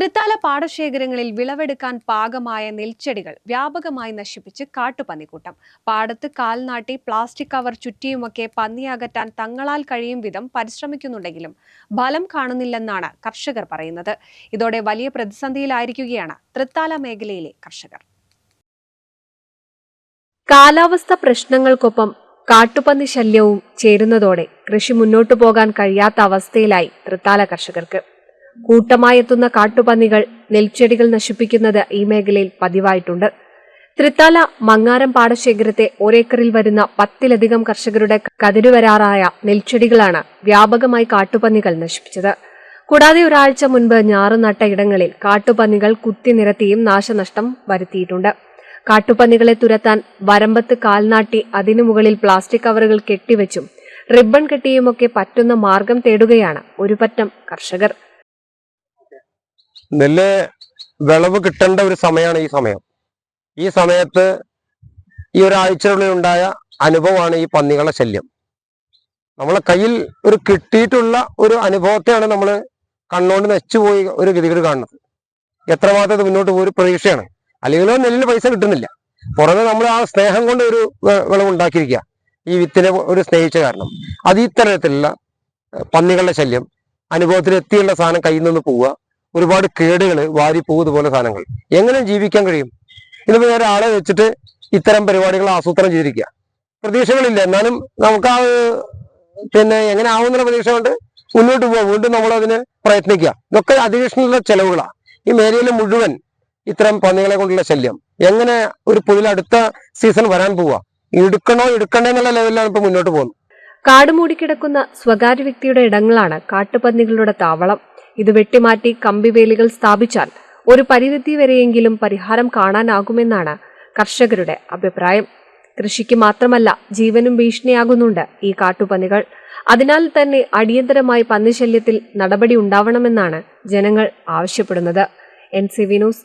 തൃത്താല പാടശേഖരങ്ങളിൽ വിളവെടുക്കാൻ പാകമായ നെൽച്ചെടികൾ വ്യാപകമായി നശിപ്പിച്ച് കാട്ടുപന്നിക്കൂട്ടം. പാടത്ത് കാൽനാട്ടി പ്ലാസ്റ്റിക് കവർ ചുറ്റിയുമൊക്കെ പന്നിയകറ്റാൻ തങ്ങളാൽ കഴിയും വിധം പരിശ്രമിക്കുന്നുണ്ടെങ്കിലും ഫലം കാണുന്നില്ലെന്നാണ് കർഷകർ പറയുന്നത്. ഇതോടെ വലിയ പ്രതിസന്ധിയിലായിരിക്കുകയാണ് തൃത്താല മേഖലയിലെ കർഷകർ. കാലാവസ്ഥ പ്രശ്നങ്ങൾക്കൊപ്പം കാട്ടുപന്നി ശല്യവും ചേരുന്നതോടെ കൃഷി മുന്നോട്ടു പോകാൻ കഴിയാത്ത അവസ്ഥയിലായി തൃത്താല കർഷകർക്ക്. കൂട്ടമായി എത്തുന്ന കാട്ടുപന്നികൾ നെൽച്ചെടികൾ നശിപ്പിക്കുന്നത് ഈ മേഖലയിൽ പതിവായിട്ടുണ്ട്. തൃത്താല മങ്ങാരം പാടശേഖരത്തെ ഒരേക്കറിൽ വരുന്ന പത്തിലധികം കർഷകരുടെ കതിരുവരാറായ നെൽച്ചെടികളാണ് വ്യാപകമായി കാട്ടുപന്നികൾ നശിപ്പിച്ചത്. കൂടാതെ ഒരാഴ്ച മുൻപ് ഞാറ് നട്ട ഇടങ്ങളിൽ കാട്ടുപന്നികൾ കുത്തി നിരത്തിയും നാശനഷ്ടം വരുത്തിയിട്ടുണ്ട്. കാട്ടുപന്നികളെ തുരത്താൻ വരമ്പത്ത് കാൽനാട്ടി അതിനു മുകളിൽ പ്ലാസ്റ്റിക് കവറുകൾ കെട്ടിവെച്ചും റിബൺ കെട്ടിയുമൊക്കെ പറ്റുന്ന മാർഗം തേടുകയാണ് ഒരുപറ്റം കർഷകർ. നെല്ല് വിളവ് കിട്ടേണ്ട ഒരു സമയമാണ് ഈ സമയം. ഈ സമയത്ത് ഈ ഒരാഴ്ചയുള്ളിൽ ഉണ്ടായ അനുഭവമാണ് ഈ പന്നികളുടെ ശല്യം. നമ്മളെ കയ്യിൽ ഒരു കിട്ടിയിട്ടുള്ള ഒരു അനുഭവത്തെയാണ് നമ്മൾ കണ്ണുകൊണ്ട് നശിച്ചുപോയി ഒരു ഗതികേട് കാണുന്നത്. എത്രമാത്രം ഇത് മുന്നോട്ട് പോയി പ്രതീക്ഷയാണ്. അല്ലെങ്കിൽ നെല്ലിന് പൈസ കിട്ടുന്നില്ല. പുറമെ നമ്മൾ ആ സ്നേഹം കൊണ്ട് ഒരു വിളവ് ഉണ്ടാക്കിയിരിക്കുക ഈ വിത്തിനെ ഒരു സ്നേഹിച്ച കാരണം. അത് ഇത്തരത്തിലുള്ള പന്നികളുടെ ശല്യം അനുഭവത്തിൽ എത്തിയുള്ള സാധനം കയ്യിൽ നിന്ന് പോവുക. ഒരുപാട് കേടുകൾ വാരി പോകുന്നതുപോലെ സാധനങ്ങൾ. എങ്ങനെ ജീവിക്കാൻ കഴിയും? ഇതിപ്പോൾ ഞാൻ ആളെ വെച്ചിട്ട് ഇത്തരം പരിപാടികൾ ആസൂത്രണം ചെയ്തിരിക്കുക. പ്രതീക്ഷകളില്ല. എന്നാലും നമുക്ക് ആ പിന്നെ എങ്ങനെ ആവുന്നുള്ള പ്രതീക്ഷ കൊണ്ട് മുന്നോട്ട് പോകാം വീണ്ടും നമ്മൾ അതിന് പ്രയത്നിക്കുക. ഇതൊക്കെ അധികേഷനുള്ള ചെലവുകളാണ് ഈ മേഖലയിൽ മുഴുവൻ ഇത്തരം പന്നികളെ കൊണ്ടുള്ള ശല്യം. എങ്ങനെ ഒരു പുതിയ അടുത്ത സീസൺ വരാൻ പോവുക എടുക്കണോ എടുക്കണ്ടേ എന്നുള്ള ലെവലിലാണ് ഇപ്പൊ മുന്നോട്ട് പോകുന്നത്. കാട് മൂടിക്കിടക്കുന്ന സ്വകാര്യ വ്യക്തിയുടെ ഇടങ്ങളാണ് കാട്ടുപന്നികളുടെ താവളം. ഇത് വെട്ടിമാറ്റി കമ്പിവേലികൾ സ്ഥാപിച്ചാൽ ഒരു പരിധി വരെയെങ്കിലും പരിഹാരം കാണാനാകുമെന്നാണ് കർഷകരുടെ അഭിപ്രായം. കൃഷിക്ക് മാത്രമല്ല ജീവനും ഭീഷണിയാകുന്നുണ്ട് ഈ കാട്ടുപന്നികൾ. അതിനാൽ തന്നെ അടിയന്തരമായി പന്നിശല്യത്തിൽ നടപടി ഉണ്ടാവണമെന്നാണ് ജനങ്ങൾ ആവശ്യപ്പെടുന്നത്. N C V news